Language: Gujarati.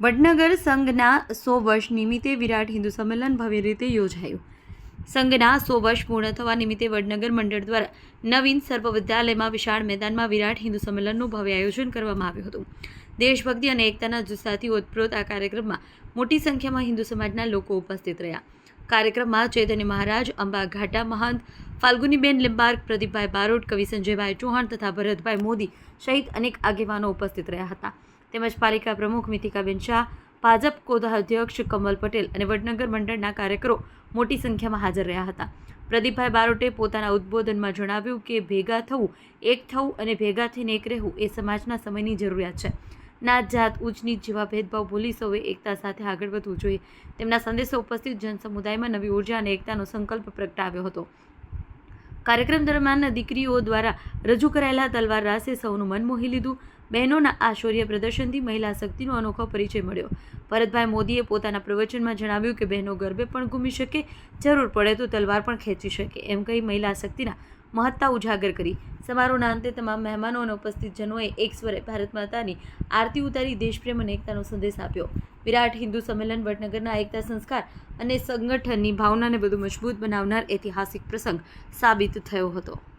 વડનગર સંઘના સો વર્ષ નિમિત્તે વિરાટ હિન્દુ સંમેલન ભવ્ય રીતે યોજાયું. સંઘના સો વર્ષ પૂર્ણ થવા નિમિત્તે વડનગર મંડળ દ્વારા નવીન સર્વ વિદ્યાલયમાં વિશાળ મેદાનમાં વિરાટ હિન્દુ સંમેલનનું ભવ્ય આયોજન કરવામાં આવ્યું હતું. દેશભક્તિ અને એકતાના જુસ્સાથી ઓતપ્રોત આ કાર્યક્રમમાં મોટી સંખ્યામાં હિન્દુ સમાજના લોકો ઉપસ્થિત રહ્યા. કાર્યક્રમમાં ચૈતન્ય મહારાજ, અંબા ઘાટા મહંત, ફાલ્ગુનીબેન લિંબાર્ક, પ્રદીપભાઈ બારોટ, કવિ સંજયભાઈ ચૌહાણ તથા ભરતભાઈ મોદી સહિત અનેક આગેવાનો ઉપસ્થિત રહ્યા હતા. તેમજ પાલિકા પ્રમુખ મિતિકાબેન શાહ, ભાજપ કોષાધ્યક્ષ કમલ પટેલ અને વડનગર મંડળના કાર્યકરો મોટી સંખ્યામાં હાજર રહ્યા હતા. પ્રદીપભાઈ બારોટે પોતાના ઉદ્બોધનમાં જણાવ્યું કે ભેગા થવું, એક થવું અને ભેગા થઈને એક રહેવું એ સમાજના સમયની જરૂરિયાત છે. નાત જાત ઊંચ નીચ જેવા ભેદભાવ ભૂલી સૌએ એકતા સાથે આગળ વધવું જોઈએ. તેમના સંદેશો ઉપસ્થિત જનસમુદાયમાં નવી ઊર્જા અને એકતાનો સંકલ્પ પ્રગટાવ્યો હતો. કાર્યક્રમ દરમિયાન દીકરીઓ દ્વારા રજૂ કરાયેલા તલવાર રાસે સૌનું મન મોહી લીધું. બહેનોના આ શૌર્ય પ્રદર્શનથી મહિલા શક્તિનો અનોખો પરિચય મળ્યો. ભરતભાઈ મોદીએ પોતાના પ્રવચનમાં જણાવ્યું કે બહેનો ગરબે પણ ઘૂમી શકે, જરૂર પડે તો તલવાર પણ ખેંચી શકે, એમ કહી મહિલા શક્તિના મહત્તા ઉજાગર કરી. સમારોહના અંતે તમામ મહેમાનો અને ઉપસ્થિત જનોએ એક સ્વરે ભારત માતાની આરતી ઉતારી દેશપ્રેમ અને એકતાનો સંદેશ આપ્યો. વિરાટ હિન્દુ સંમેલન વડનગરના એકતા સંસ્કાર અને સંગઠનની ભાવનાને વધુ મજબૂત બનાવનાર ઐતિહાસિક પ્રસંગ સાબિત થયો હતો.